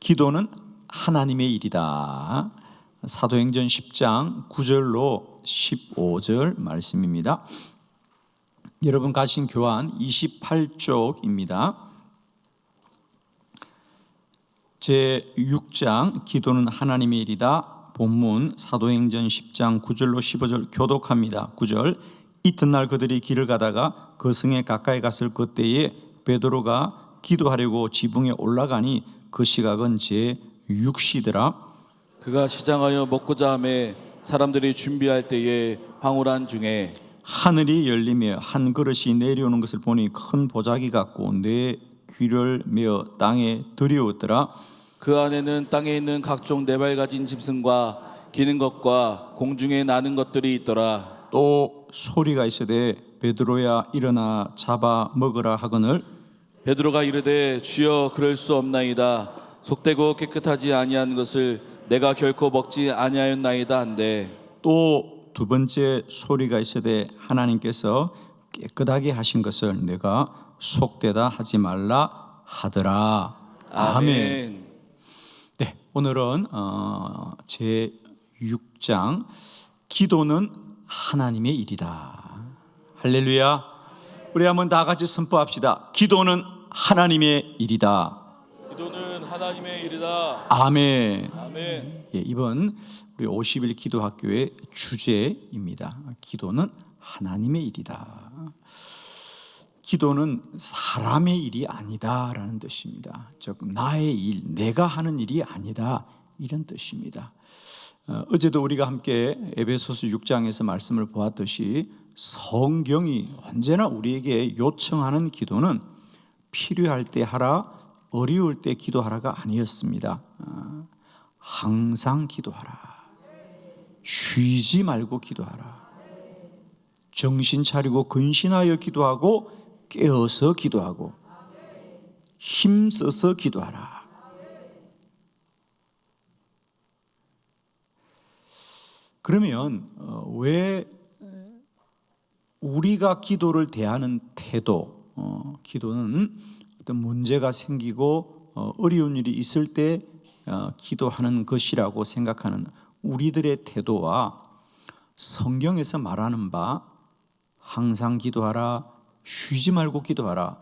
기도는 하나님의 일이다. 사도행전 10장 9절로 15절 말씀입니다. 여러분 가신 교환 28쪽입니다. 제 6장 기도는 하나님의 일이다. 본문 사도행전 10장 9절로 15절 교독합니다. 9절 이튿날 그들이 길을 가다가 그 성에 가까이 갔을 그때에 베드로가 기도하려고 지붕에 올라가니 그 시각은 제 6시더라. 그가 시장하여 먹고자 하매 사람들이 준비할 때에 황홀한 중에 하늘이 열리며 한 그릇이 내려오는 것을 보니 큰 보자기 같고 내 귀를 메어 땅에 들이었더라. 그 안에는 땅에 있는 각종 네발 가진 짐승과 기는 것과 공중에 나는 것들이 있더라. 또 소리가 있으되 베드로야 일어나 잡아 먹으라 하거늘 베드로가 이르되 주여 그럴 수 없나이다. 속되고 깨끗하지 아니한 것을 내가 결코 먹지 아니하였나이다 한데 또 두 번째 소리가 있으되 하나님께서 깨끗하게 하신 것을 내가 속되다 하지 말라 하더라. 아멘. 네, 오늘은 어, 제 6장 기도는 하나님의 일이다. 할렐루야. 우리 한번 다 같이 선포합시다. 기도는 하나님의 일이다. 기도는 하나님의 일이다. 아멘. 아멘. 예, 이번 우리 50일 기도 학교의 주제입니다. 기도는 하나님의 일이다. 기도는 사람의 일이 아니다라는 뜻입니다. 즉 나의 일, 내가 하는 일이 아니다 이런 뜻입니다. 어, 어제도 우리가 함께 에베소서 6장에서 말씀을 보았듯이 성경이 언제나 우리에게 요청하는 기도는 필요할 때 하라, 어려울 때 기도하라가 아니었습니다. 어, 항상 기도하라. 쉬지 말고 기도하라. 정신 차리고 근신하여 기도하고 깨어서 기도하고 힘써서 기도하라. 그러면 어, 왜 우리가 기도를 대하는 태도, 어, 기도는 어떤 문제가 생기고 어, 어려운 일이 있을 때 어, 기도하는 것이라고 생각하는 우리들의 태도와 성경에서 말하는 바 항상 기도하라, 쉬지 말고 기도하라,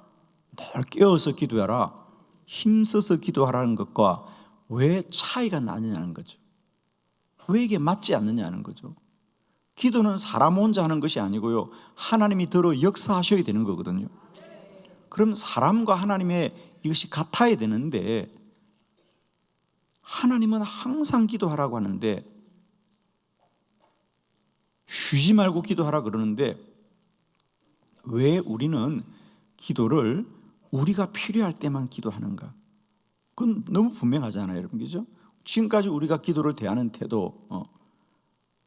늘 깨어서 기도하라, 힘써서 기도하라는 것과 왜 차이가 나느냐는 거죠. 왜 이게 맞지 않느냐는 거죠. 기도는 사람 혼자 하는 것이 아니고요. 하나님이 들어 역사하셔야 되는 거거든요. 그럼 사람과 하나님의 이것이 같아야 되는데 하나님은 항상 기도하라고 하는데 쉬지 말고 기도하라 그러는데 왜 우리는 기도를 우리가 필요할 때만 기도하는가? 그건 너무 분명하잖아요, 여러분. 그죠? 지금까지 우리가 기도를 대하는 태도, 어,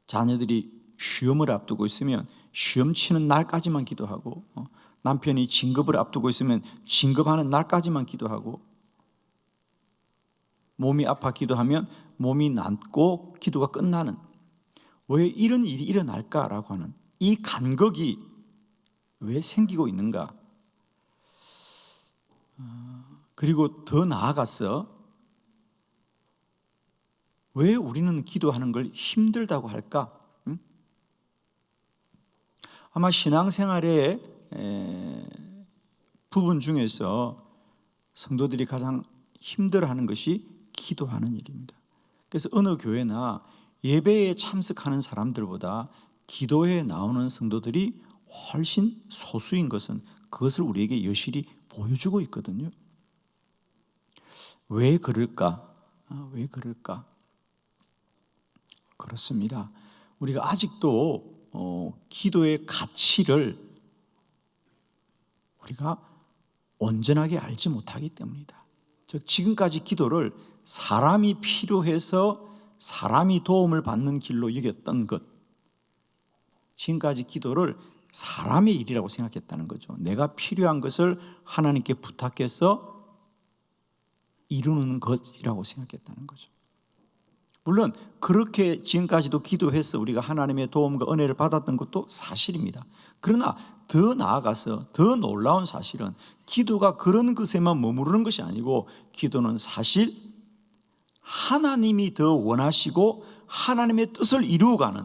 자녀들이 시험을 앞두고 있으면 시험 치는 날까지만 기도하고, 어, 남편이 진급을 앞두고 있으면 진급하는 날까지만 기도하고, 몸이 아파 기도하면 몸이 낫고 기도가 끝나는 왜 이런 일이 일어날까라고 하는 이 간격이 왜 생기고 있는가? 어, 그리고 더 나아가서 왜 우리는 기도하는 걸 힘들다고 할까? 응? 아마 신앙생활의 에, 부분 중에서 성도들이 가장 힘들어하는 것이 기도하는 일입니다. 그래서 어느 교회나 예배에 참석하는 사람들보다 기도에 나오는 성도들이 훨씬 소수인 것은 그것을 우리에게 여실히 보여주고 있거든요. 왜 그럴까? 아, 왜 그럴까? 그렇습니다. 우리가 아직도 어, 기도의 가치를 우리가 온전하게 알지 못하기 때문이다. 즉 지금까지 기도를 사람이 필요해서 사람이 도움을 받는 길로 여겼던 것. 지금까지 기도를 사람의 일이라고 생각했다는 거죠. 내가 필요한 것을 하나님께 부탁해서 이루는 것이라고 생각했다는 거죠. 물론 그렇게 지금까지도 기도해서 우리가 하나님의 도움과 은혜를 받았던 것도 사실입니다. 그러나 더 나아가서 더 놀라운 사실은 기도가 그런 것에만 머무르는 것이 아니고 기도는 사실 하나님이 더 원하시고 하나님의 뜻을 이루어가는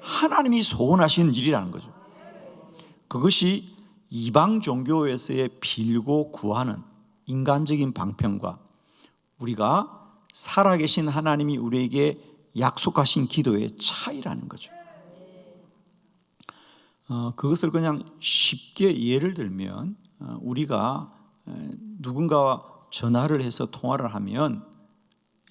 하나님이 소원하시는 일이라는 거죠. 그것이 이방 종교에서의 빌고 구하는 인간적인 방편과 우리가 살아계신 하나님이 우리에게 약속하신 기도의 차이라는 거죠. 어, 그것을 그냥 쉽게 예를 들면 어, 우리가 에, 누군가와 전화를 해서 통화를 하면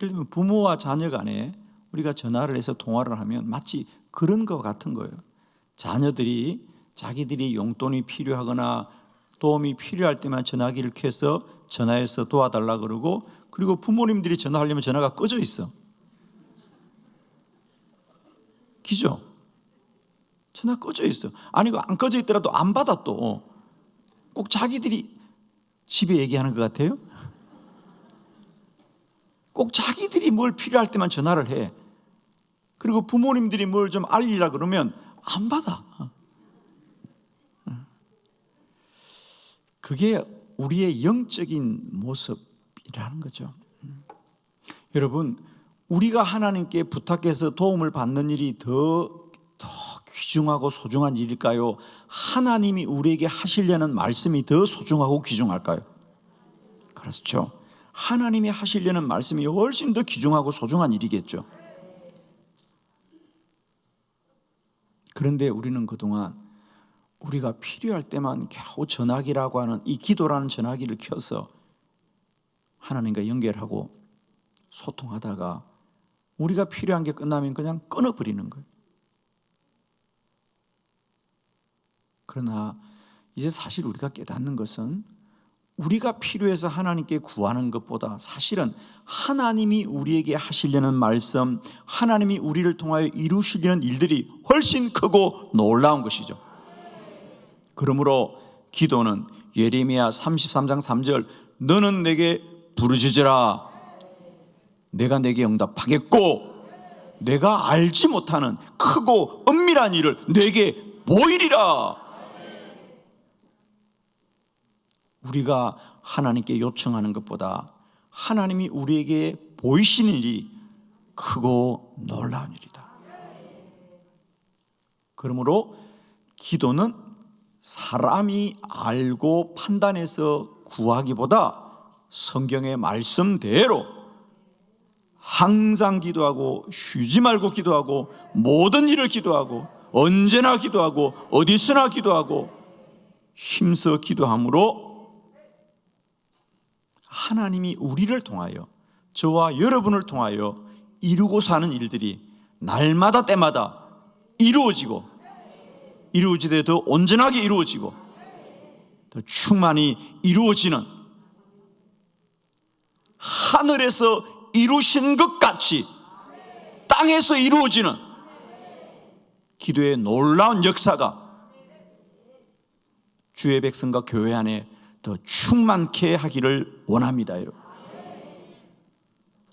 예를 들면 부모와 자녀 간에 우리가 전화를 해서 통화를 하면 마치 그런 것 같은 거예요. 자녀들이 자기들이 용돈이 필요하거나 도움이 필요할 때만 전화기를 켜서 전화해서 도와달라 그러고 그리고 부모님들이 전화하려면 전화가 꺼져 있어. 기죠? 전화 꺼져 있어. 아니고 안 꺼져 있더라도 안 받아 또. 꼭 자기들이 집에 얘기하는 것 같아요. 꼭 자기들이 뭘 필요할 때만 전화를 해. 그리고 부모님들이 뭘 좀 알리라 그러면 안 받아. 그게 우리의 영적인 모습이 라는 거죠. 여러분, 우리가 하나님께 부탁해서 도움을 받는 일이 더, 더 귀중하고 소중한 일일까요? 하나님이 우리에게 하시려는 말씀이 더 소중하고 귀중할까요? 그렇죠. 하나님이 하시려는 말씀이 훨씬 더 귀중하고 소중한 일이겠죠. 그런데 우리는 그동안 우리가 필요할 때만 겨우 전화기라고 하는 이 기도라는 전화기를 켜서 하나님과 연결하고 소통하다가 우리가 필요한 게 끝나면 그냥 끊어버리는 거예요. 그러나 이제 사실 우리가 깨닫는 것은 우리가 필요해서 하나님께 구하는 것보다 사실은 하나님이 우리에게 하시려는 말씀, 하나님이 우리를 통하여 이루시려는 일들이 훨씬 크고 놀라운 것이죠. 그러므로 기도는 예레미야 33장 3절 너는 내게 부르짖으라 내가 내게 응답하겠고 내가 알지 못하는 크고 은밀한 일을 내게 보이리라 우리가 하나님께 요청하는 것보다 하나님이 우리에게 보이시는 일이 크고 놀라운 일이다. 그러므로 기도는 사람이 알고 판단해서 구하기보다 성경의 말씀대로 항상 기도하고 쉬지 말고 기도하고 모든 일을 기도하고 언제나 기도하고 어디서나 기도하고 힘써 기도함으로 하나님이 우리를 통하여 저와 여러분을 통하여 이루고 사는 일들이 날마다 때마다 이루어지고 이루어지되 더 온전하게 이루어지고 더 충만히 이루어지는 하늘에서 이루신 것 같이 땅에서 이루어지는 기도의 놀라운 역사가 주의 백성과 교회 안에 더 충만케 하기를 원합니다, 여러분.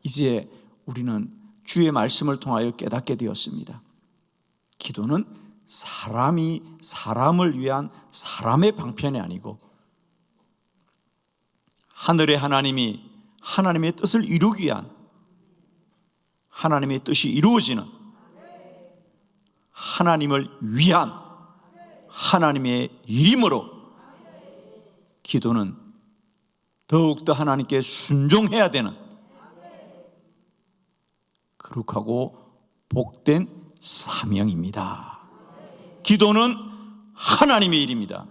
이제 우리는 주의 말씀을 통하여 깨닫게 되었습니다. 기도는 사람이 사람을 위한 사람의 방편이 아니고 하늘의 하나님이 하나님의 뜻을 이루기 위한 하나님의 뜻이 이루어지는 하나님을 위한 하나님의 일임으로 기도는 더욱더 하나님께 순종해야 되는 거룩하고 복된 사명입니다. 기도는 하나님의 일입니다.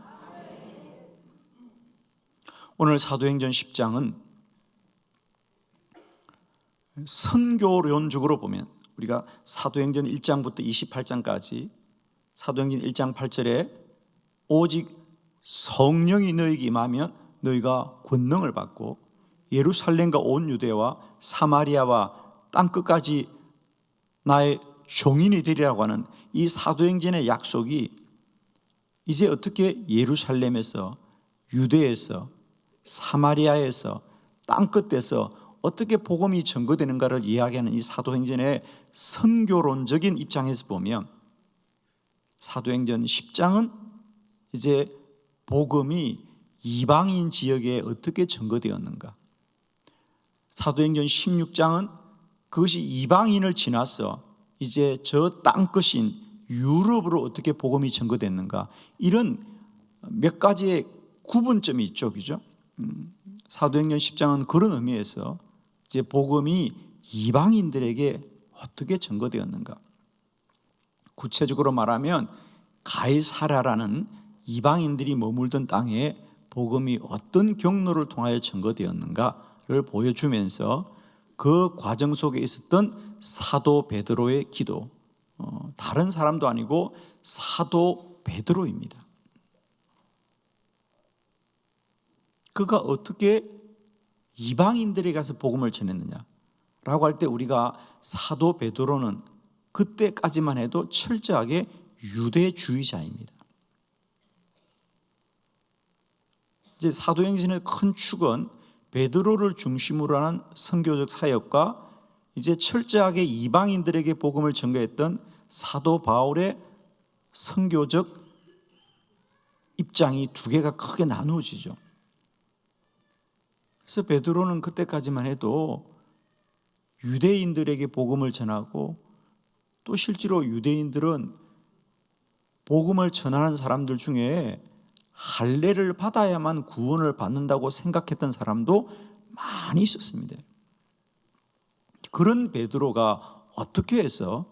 오늘 사도행전 10장은 선교론적으로 보면 우리가 사도행전 1장부터 28장까지 사도행전 1장 8절에 오직 성령이 너에게 임하면 너희가 권능을 받고 예루살렘과 온 유대와 사마리아와 땅 끝까지 나의 종인이 되리라고 하는 이 사도행전의 약속이 이제 어떻게 예루살렘에서 유대에서 사마리아에서 땅 끝에서 어떻게 복음이 전거되는가를 이야기하는 이 사도행전의 선교론적인 입장에서 보면 사도행전 10장은 이제 복음이 이방인 지역에 어떻게 전거되었는가? 사도행전 16장은 그것이 이방인을 지나서 이제 저땅 끝인 유럽으로 어떻게 복음이 전거됐는가 이런 몇 가지의 구분점이 있죠, 그죠? 음, 사도행전 10장은 그런 의미에서 이제 복음이 이방인들에게 어떻게 전거되었는가? 구체적으로 말하면 가이사라라는 이방인들이 머물던 땅에 복음이 어떤 경로를 통하여 전거되었는가를 보여주면서 그 과정 속에 있었던 사도 베드로의 기도, 어, 다른 사람도 아니고 사도 베드로입니다. 그가 어떻게 이방인들에 가서 복음을 전했느냐라고 할 때 우리가 사도 베드로는 그때까지만 해도 철저하게 유대주의자입니다. 이제 사도행전의 큰 축은 베드로를 중심으로 하는 선교적 사역과 이제 철저하게 이방인들에게 복음을 전가했던 사도 바울의 선교적 입장이 두 개가 크게 나누어지죠. 그래서 베드로는 그때까지만 해도 유대인들에게 복음을 전하고 또 실제로 유대인들은 복음을 전하는 사람들 중에 할례를 받아야만 구원을 받는다고 생각했던 사람도 많이 있었습니다. 그런 베드로가 어떻게 해서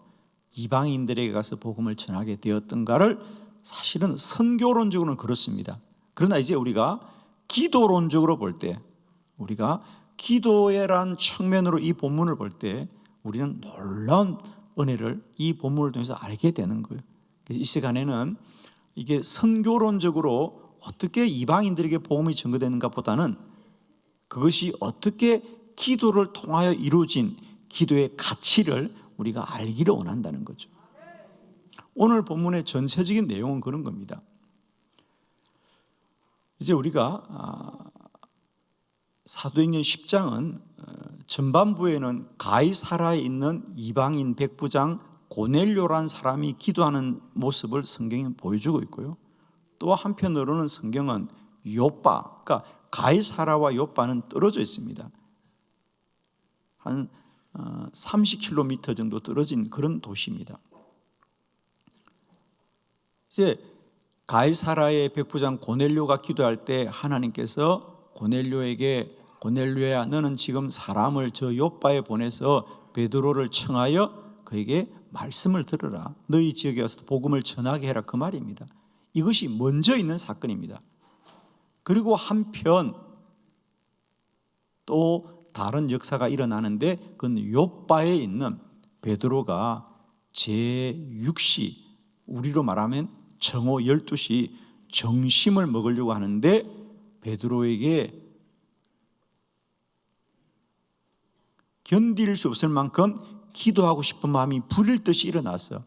이방인들에게 가서 복음을 전하게 되었던가를 사실은 선교론적으로는 그렇습니다. 그러나 이제 우리가 기도론적으로 볼 때 우리가 기도에란 측면으로 이 본문을 볼 때 우리는 놀라운 은혜를 이 본문을 통해서 알게 되는 거예요. 이 시간에는 이게 선교론적으로 어떻게 이방인들에게 복음이 전거되는가 보다는 그것이 어떻게 기도를 통하여 이루어진 기도의 가치를 우리가 알기를 원한다는 거죠. 오늘 본문의 전체적인 내용은 그런 겁니다. 이제 우리가 아, 사도행전 10장은 어, 전반부에는 가이사라에 있는 이방인 백부장 고넬료란 사람이 기도하는 모습을 성경에 보여주고 있고요. 또 한편으로는 성경은 요빠, 그러니까 가이사라와 요빠는 떨어져 있습니다. 한 30km 정도 떨어진 그런 도시입니다. 이제 가이사라의 백부장 고넬료가 기도할 때 하나님께서 고넬료에게 고넬료야 너는 지금 사람을 저 요바에 보내서 베드로를 청하여 그에게 말씀을 들으라. 너희 지역에 와서 복음을 전하게 해라 그 말입니다. 이것이 먼저 있는 사건입니다. 그리고 한편 또 다른 역사가 일어나는데 그건 요바에 있는 베드로가 제6시 우리로 말하면 정오 12시 정심을 먹으려고 하는데 베드로에게 견딜 수 없을 만큼 기도하고 싶은 마음이 불일 듯이 일어났어.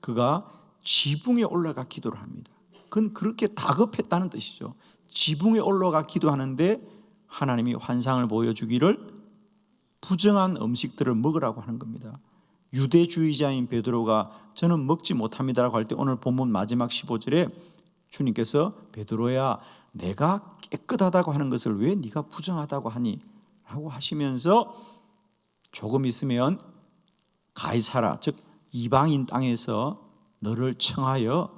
그가 지붕에 올라가 기도를 합니다. 그건 그렇게 다급했다는 뜻이죠. 지붕에 올라가 기도하는데 하나님이 환상을 보여주기를 부정한 음식들을 먹으라고 하는 겁니다. 유대주의자인 베드로가 저는 먹지 못합니다라고 할 때 오늘 본문 마지막 15절에 주님께서 베드로야 내가 깨끗하다고 하는 것을 왜 네가 부정하다고 하니? 라고 하시면서 조금 있으면 가이사라 즉 이방인 땅에서 너를 청하여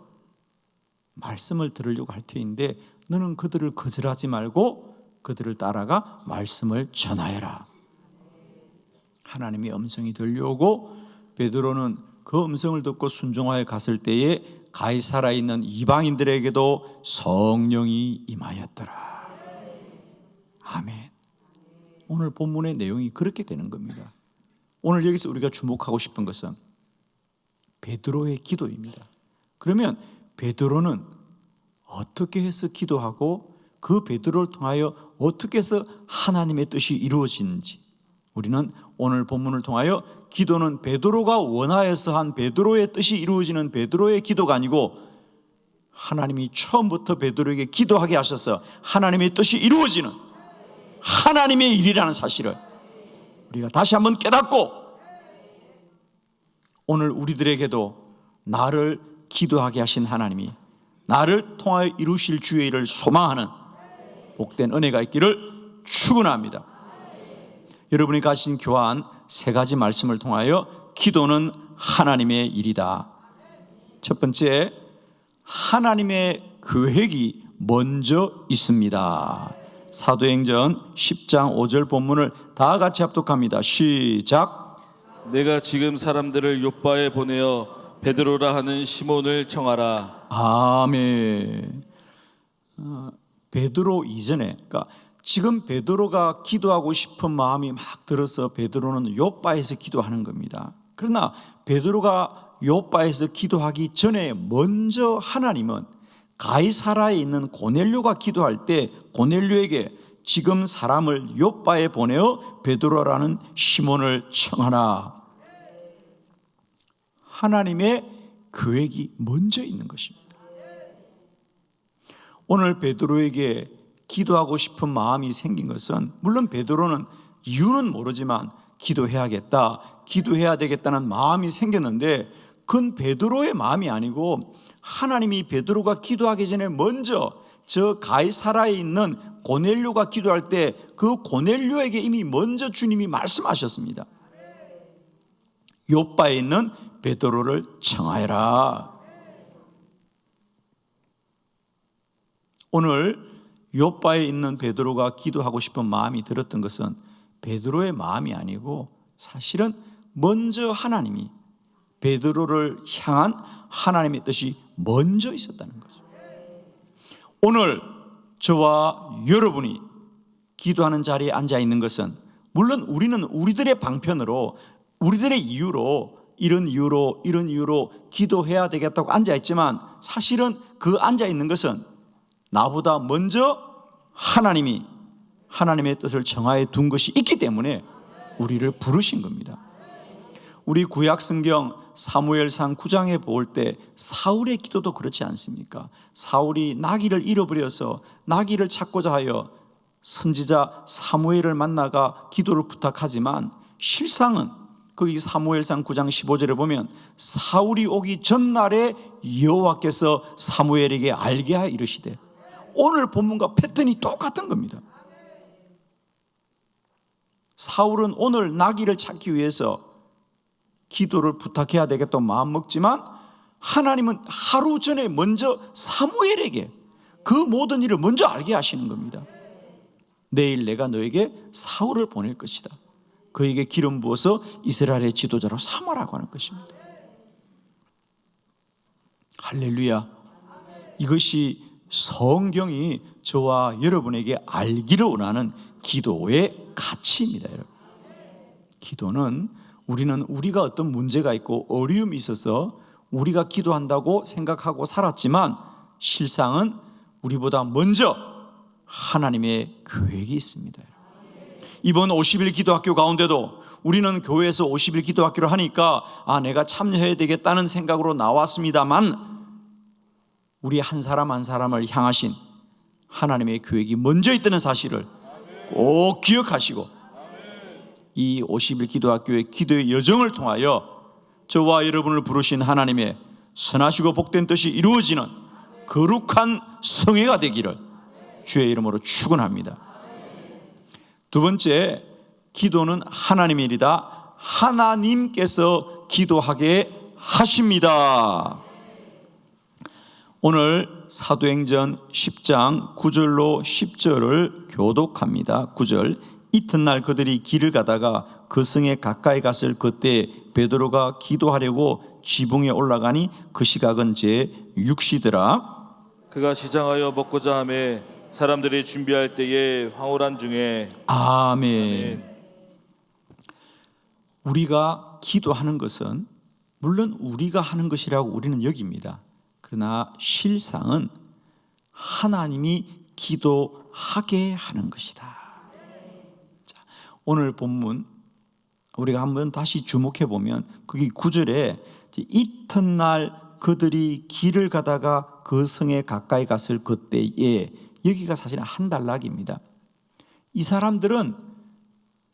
말씀을 들으려고 할 터인데 너는 그들을 거절하지 말고 그들을 따라가 말씀을 전하여라. 하나님의 음성이 들려오고 베드로는 그 음성을 듣고 순종하여 갔을 때에 가이사라에 있는 이방인들에게도 성령이 임하였더라. 아멘. 오늘 본문의 내용이 그렇게 되는 겁니다. 오늘 여기서 우리가 주목하고 싶은 것은 베드로의 기도입니다. 그러면 베드로는 어떻게 해서 기도하고 그 베드로를 통하여 어떻게 해서 하나님의 뜻이 이루어지는지 우리는 오늘 본문을 통하여 기도는 베드로가 원하여서 한 베드로의 뜻이 이루어지는 베드로의 기도가 아니고 하나님이 처음부터 베드로에게 기도하게 하셔서 하나님의 뜻이 이루어지는 하나님의 일이라는 사실을 우리가 다시 한번 깨닫고 오늘 우리들에게도 나를 기도하게 하신 하나님이 나를 통하여 이루실 주의 일을 소망하는 복된 은혜가 있기를 축원합니다. 여러분이 가신 교환 세 가지 말씀을 통하여 기도는 하나님의 일이다. 첫 번째, 하나님의 계획이 먼저 있습니다. 사도행전 10장 5절 본문을 다 같이 합독합니다. 시작. 내가 지금 사람들을 요바에 보내어 베드로라 하는 시몬을 청하라. 아멘. 어, 베드로 이전에, 그러니까 지금 베드로가 기도하고 싶은 마음이 막 들어서 베드로는 요바에서 기도하는 겁니다. 그러나 베드로가 요바에서 기도하기 전에 먼저 하나님은 가이사라에 있는 고넬료가 기도할 때 고넬료에게 지금 사람을 요바에 보내어 베드로라는 시몬을 청하라. 하나님의 계획이 먼저 있는 것입니다. 오늘 베드로에게 기도하고 싶은 마음이 생긴 것은 물론 베드로는 이유는 모르지만 기도해야겠다, 기도해야 되겠다는 마음이 생겼는데 그건 베드로의 마음이 아니고 하나님이 베드로가 기도하기 전에 먼저 저 가이사라에 있는 고넬료가 기도할 때 그 고넬료에게 이미 먼저 주님이 말씀하셨습니다. 요바에 있는 베드로를 청하여라. 오늘 요바에 있는 베드로가 기도하고 싶은 마음이 들었던 것은 베드로의 마음이 아니고 사실은 먼저 하나님이 베드로를 향한 하나님의 뜻이 먼저 있었다는 거죠. 오늘 저와 여러분이 기도하는 자리에 앉아 있는 것은 물론 우리는 우리들의 방편으로 우리들의 이유로 이런 이유로 이런 이유로 기도해야 되겠다고 앉아 있지만 사실은 그 앉아 있는 것은 나보다 먼저 하나님이 하나님의 뜻을 정하여 둔 것이 있기 때문에 우리를 부르신 겁니다. 우리 구약 성경 사무엘상 9장에 볼 때 사울의 기도도 그렇지 않습니까? 사울이 나귀를 잃어버려서 나귀를 찾고자 하여 선지자 사무엘을 만나가 기도를 부탁하지만 실상은 거기 사무엘상 9장 15절에 보면 사울이 오기 전날에 여호와께서 사무엘에게 알게 하여 이르시되 오늘 본문과 패턴이 똑같은 겁니다. 사울은 오늘 나귀를 찾기 위해서 기도를 부탁해야 되겠다 마음 먹지만 하나님은 하루 전에 먼저 사무엘에게 그 모든 일을 먼저 알게 하시는 겁니다. 내일 내가 너에게 사울을 보낼 것이다. 그에게 기름 부어서 이스라엘의 지도자로 삼아라고 하는 것입니다. 할렐루야. 이것이 성경이 저와 여러분에게 알기를 원하는 기도의 가치입니다, 여러분. 기도는 우리는 우리가 어떤 문제가 있고 어려움이 있어서 우리가 기도한다고 생각하고 살았지만 실상은 우리보다 먼저 하나님의 계획이 있습니다. 이번 50일 기도학교 가운데도 우리는 교회에서 50일 기도학교를 하니까 아 내가 참여해야 되겠다는 생각으로 나왔습니다만 우리 한 사람 한 사람을 향하신 하나님의 계획이 먼저 있다는 사실을 꼭 기억하시고 이 50일 기도학교의 기도의 여정을 통하여 저와 여러분을 부르신 하나님의 선하시고 복된 뜻이 이루어지는 거룩한 성회가 되기를 주의 이름으로 축원합니다. 두 번째, 기도는 하나님의 일이다. 하나님께서 기도하게 하십니다. 오늘 사도행전 10장 9절로 10절을 교독합니다. 9절 이튿날 그들이 길을 가다가 그 성에 가까이 갔을 그때 베드로가 기도하려고 지붕에 올라가니 그 시각은 제 6시더라. 그가 시장하여 먹고자 하매 사람들이 준비할 때에 황홀한 중에 아멘. 우리가 기도하는 것은 물론 우리가 하는 것이라고 우리는 여깁니다. 그러나 실상은 하나님이 기도하게 하는 것이다. 자, 오늘 본문 우리가 한번 다시 주목해 보면 거기 구절에 이튿날 그들이 길을 가다가 그 성에 가까이 갔을 그때에 여기가 사실은 한 단락입니다. 이 사람들은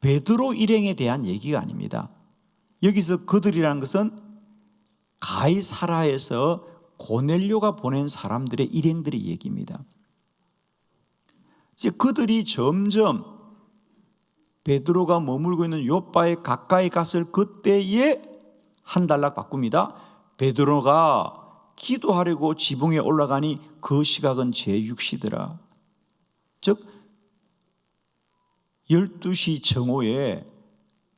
베드로 일행에 대한 얘기가 아닙니다. 여기서 그들이라는 것은 가이사라에서 고넬료가 보낸 사람들의 일행들의 얘기입니다. 이제 그들이 점점 베드로가 머물고 있는 요바에 가까이 갔을 그때에 한 단락 바꿉니다. 베드로가 기도하려고 지붕에 올라가니 그 시각은 제6시더라. 즉 12시 정오에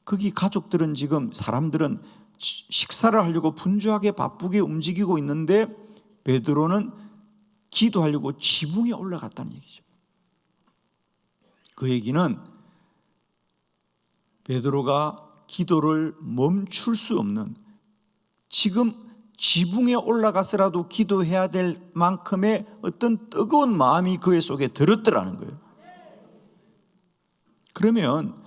거기 가족들은 지금 사람들은 식사를 하려고 분주하게 바쁘게 움직이고 있는데 베드로는 기도하려고 지붕에 올라갔다는 얘기죠. 그 얘기는 베드로가 기도를 멈출 수 없는 지금 지붕에 올라가서라도 기도해야 될 만큼의 어떤 뜨거운 마음이 그의 속에 들었더라는 거예요. 그러면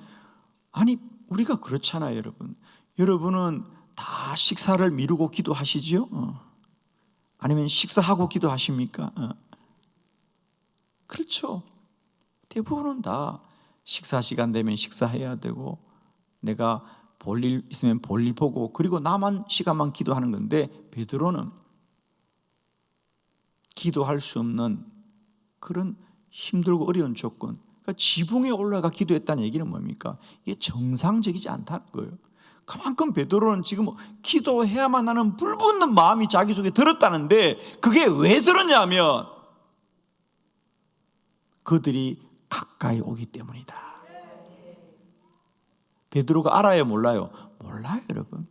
아니 우리가 그렇잖아요, 여러분. 여러분은 다 식사를 미루고 기도하시지요? 어. 아니면 식사하고 기도하십니까? 어. 그렇죠. 대부분은 다 식사 시간 되면 식사해야 되고 내가 볼 일 있으면 볼 일 보고 그리고 남은 시간만 기도하는 건데 베드로는 기도할 수 없는 그런 힘들고 어려운 조건 그러니까 지붕에 올라가 기도했다는 얘기는 뭡니까? 이게 정상적이지 않다는 거예요. 그만큼 베드로는 지금 기도해야만 하는 불붙는 마음이 자기 속에 들었다는데 그게 왜 들었냐면 그들이 가까이 오기 때문이다. 베드로가 알아요, 몰라요? 몰라요, 여러분.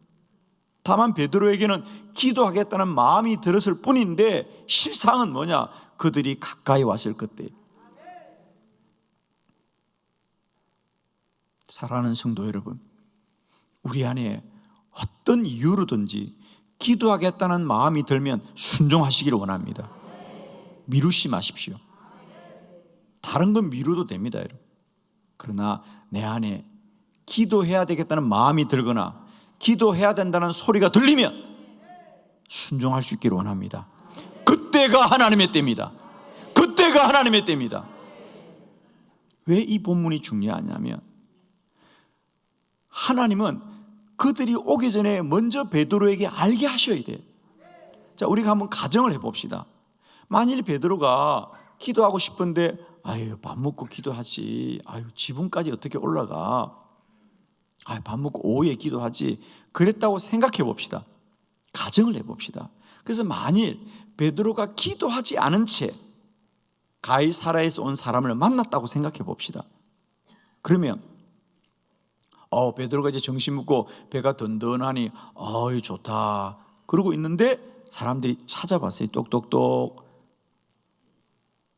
다만 베드로에게는 기도하겠다는 마음이 들었을 뿐인데 실상은 뭐냐? 그들이 가까이 왔을 그때. 사랑하는 성도 여러분, 우리 안에 어떤 이유로든지 기도하겠다는 마음이 들면 순종하시기를 원합니다. 미루시 마십시오. 다른 건 미뤄도 됩니다, 여러분. 그러나 내 안에 기도해야 되겠다는 마음이 들거나 기도해야 된다는 소리가 들리면 순종할 수 있기를 원합니다. 그때가 하나님의 때입니다. 그때가 하나님의 때입니다. 왜 이 본문이 중요하냐면 하나님은 그들이 오기 전에 먼저 베드로에게 알게 하셔야 돼요. 자, 우리가 한번 가정을 해 봅시다. 만일 베드로가 기도하고 싶은데 아유 밥 먹고 기도하지. 아유 지붕까지 어떻게 올라가? 아, 밥 먹고 오후에 기도하지. 그랬다고 생각해 봅시다. 가정을 해 봅시다. 그래서 만일 베드로가 기도하지 않은 채 가이사라에서 온 사람을 만났다고 생각해 봅시다. 그러면 어, 베드로가 이제 정신 묻고 배가 든든하니 어이 좋다. 그러고 있는데 사람들이 찾아봤어요. 똑똑똑.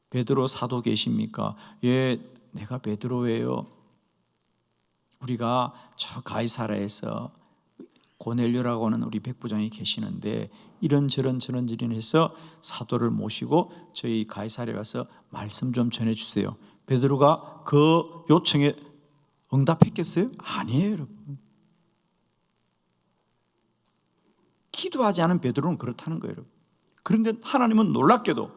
베드로 사도 계십니까? 예, 내가 베드로예요. 우리가 저 가이사라에서 고넬료라고 하는 우리 백부장이 계시는데 이런 저런 저런 저런 해서 사도를 모시고 저희 가이사라에 가서 말씀 좀 전해 주세요. 베드로가 그 요청에 응답했겠어요? 아니에요, 여러분. 기도하지 않은 베드로는 그렇다는 거예요, 여러분. 그런데 하나님은 놀랍게도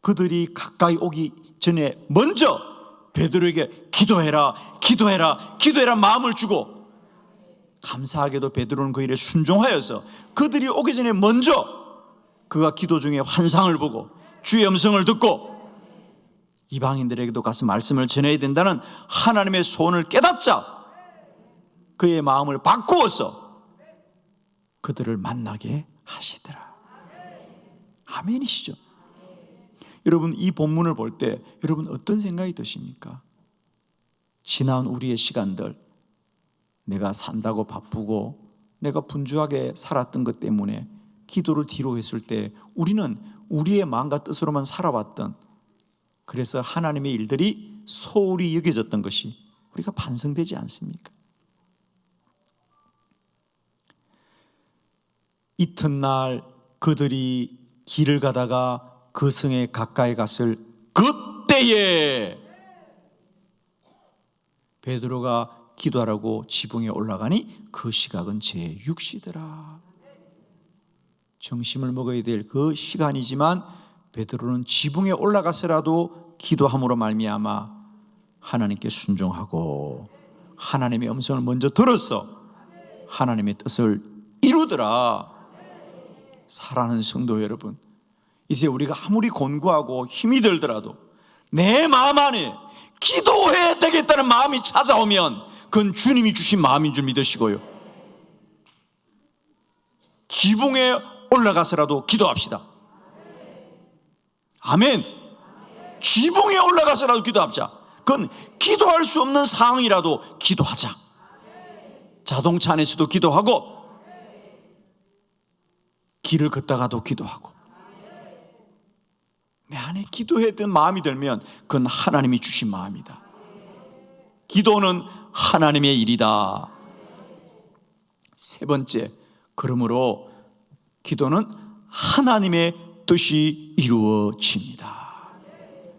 그들이 가까이 오기 전에 먼저 베드로에게 기도해라, 기도해라, 기도해라 마음을 주고 감사하게도 베드로는 그 일에 순종하여서 그들이 오기 전에 먼저 그가 기도 중에 환상을 보고 주의 음성을 듣고 이방인들에게도 가서 말씀을 전해야 된다는 하나님의 소원을 깨닫자 그의 마음을 바꾸어서 그들을 만나게 하시더라. 아멘이시죠? 여러분 이 본문을 볼 때 여러분 어떤 생각이 드십니까? 지난 우리의 시간들 내가 산다고 바쁘고 내가 분주하게 살았던 것 때문에 기도를 뒤로 했을 때 우리는 우리의 마음과 뜻으로만 살아왔던 그래서 하나님의 일들이 소홀히 여겨졌던 것이 우리가 반성되지 않습니까? 이튿날 그들이 길을 가다가 그 성에 가까이 갔을 그때에 베드로가 기도하라고 지붕에 올라가니 그 시각은 제 6시더라. 정심을 먹어야 될 그 시간이지만 베드로는 지붕에 올라가서라도 기도함으로 말미암아 하나님께 순종하고 하나님의 음성을 먼저 들어서 하나님의 뜻을 이루더라. 사랑하는 성도 여러분, 이제 우리가 아무리 곤고하고 힘이 들더라도 내 마음 안에 기도해야 되겠다는 마음이 찾아오면 그건 주님이 주신 마음인 줄 믿으시고요. 지붕에 올라가서라도 기도합시다. 아멘. 지붕에 올라가서라도 기도합자. 그건 기도할 수 없는 상황이라도 기도하자. 자동차 안에서도 기도하고, 길을 걷다가도 기도하고, 내 안에 기도했던 마음이 들면 그건 하나님이 주신 마음이다. 기도는 하나님의 일이다. 세 번째, 그러므로 기도는 하나님의 뜻이 이루어집니다.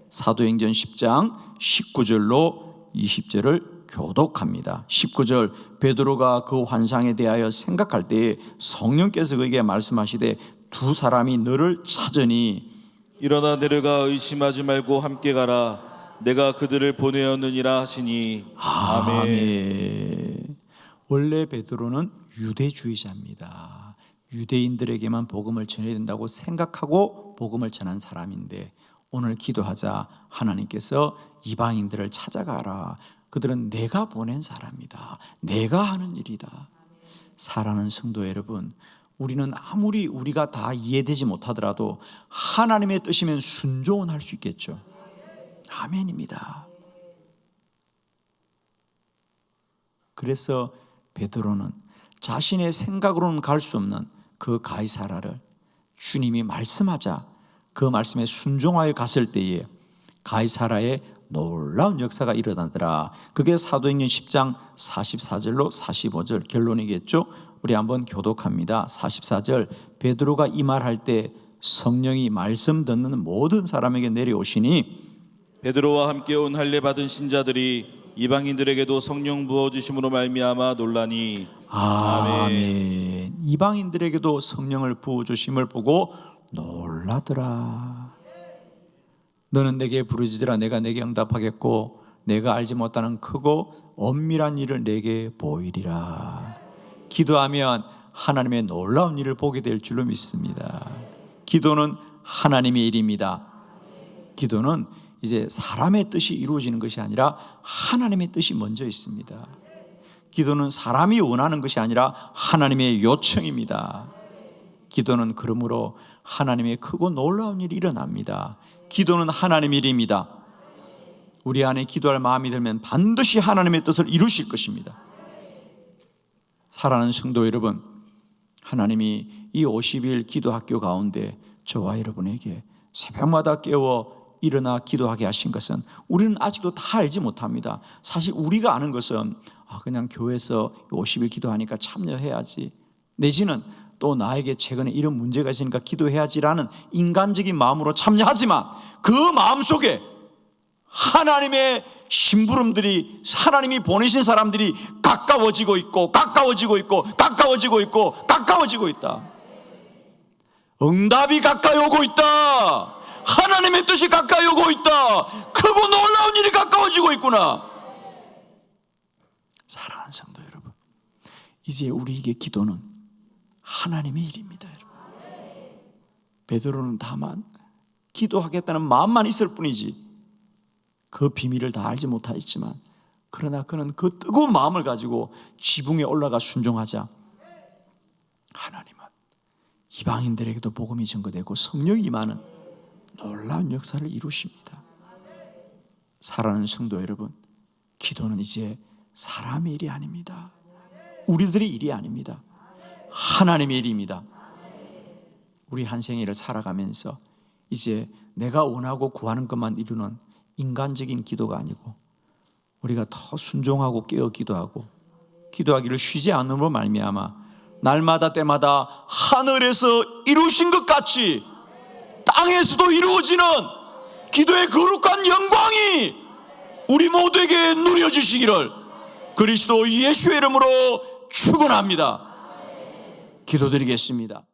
사도행전 10장 19절로 20절을 교독합니다. 19절 베드로가 그 환상에 대하여 생각할 때에 성령께서 그에게 말씀하시되 두 사람이 너를 찾으니 일어나 내려가 의심하지 말고 함께 가라. 내가 그들을 보내었느니라 하시니 아멘. 아멘. 원래 베드로는 유대주의자입니다. 유대인들에게만 복음을 전해야 된다고 생각하고 복음을 전한 사람인데 오늘 기도하자 하나님께서 이방인들을 찾아가라. 그들은 내가 보낸 사람이다. 내가 하는 일이다. 사랑하는 성도 여러분, 우리는 아무리 우리가 다 이해되지 못하더라도 하나님의 뜻이면 순종은 할수 있겠죠. 아멘입니다. 그래서 베드로는 자신의 생각으로는 갈 수 없는 그 가이사라를 주님이 말씀하자 그 말씀에 순종하여 갔을 때에 가이사라의 놀라운 역사가 일어나더라. 그게 사도행전 10장 44절로 45절 결론이겠죠. 우리 한번 교독합니다. 44절 베드로가 이 말 할 때 성령이 말씀 듣는 모든 사람에게 내려오시니 베드로와 함께 온 할례 받은 신자들이 이방인들에게도 성령 부어 주심으로 말미암아 놀라니 아멘. 이방인들에게도 성령을 부어 주심을 보고 놀라더라. 너는 내게 부르짖으라 내가 내게 응답하겠고 내가 알지 못하는 크고 엄밀한 일을 내게 보이리라. 기도하면 하나님의 놀라운 일을 보게 될 줄로 믿습니다. 기도는 하나님의 일입니다. 기도는 이제 사람의 뜻이 이루어지는 것이 아니라 하나님의 뜻이 먼저 있습니다. 기도는 사람이 원하는 것이 아니라 하나님의 요청입니다. 기도는 그러므로 하나님의 크고 놀라운 일이 일어납니다. 기도는 하나님의 일입니다. 우리 안에 기도할 마음이 들면 반드시 하나님의 뜻을 이루실 것입니다. 사랑하는 성도 여러분, 하나님이 이 50일 기도 학교 가운데 저와 여러분에게 새벽마다 깨워 일어나 기도하게 하신 것은 우리는 아직도 다 알지 못합니다. 사실 우리가 아는 것은 아, 그냥 교회에서 50일 기도하니까 참여해야지. 내지는 또 나에게 최근에 이런 문제가 있으니까 기도해야지라는 인간적인 마음으로 참여하지만 그 마음 속에 하나님의 심부름들이 하나님이 보내신 사람들이 가까워지고 있고 가까워지고 있고 가까워지고 있고 가까워지고 있다. 응답이 가까이 오고 있다. 하나님의 뜻이 가까이 오고 있다. 크고 놀라운 일이 가까워지고 있구나. 사랑하는 성도 여러분, 이제 우리에게 기도는 하나님의 일입니다, 여러분. 베드로는 다만 기도하겠다는 마음만 있을 뿐이지 그 비밀을 다 알지 못하였지만 그러나 그는 그 뜨거운 마음을 가지고 지붕에 올라가 순종하자 하나님은 이방인들에게도 복음이 전거되고 성령이 임하는 놀라운 역사를 이루십니다. 사랑하는 성도 여러분, 기도는 이제 사람의 일이 아닙니다. 우리들의 일이 아닙니다. 하나님의 일입니다. 우리 한 생애를 살아가면서 이제 내가 원하고 구하는 것만 이루는 인간적인 기도가 아니고 우리가 더 순종하고 깨어 기도하고 기도하기를 쉬지 않음으로 말미암아 날마다 때마다 하늘에서 이루신 것 같이 땅에서도 이루어지는 기도의 거룩한 영광이 우리 모두에게 누려지시기를 그리스도 예수의 이름으로 축원합니다. 기도드리겠습니다.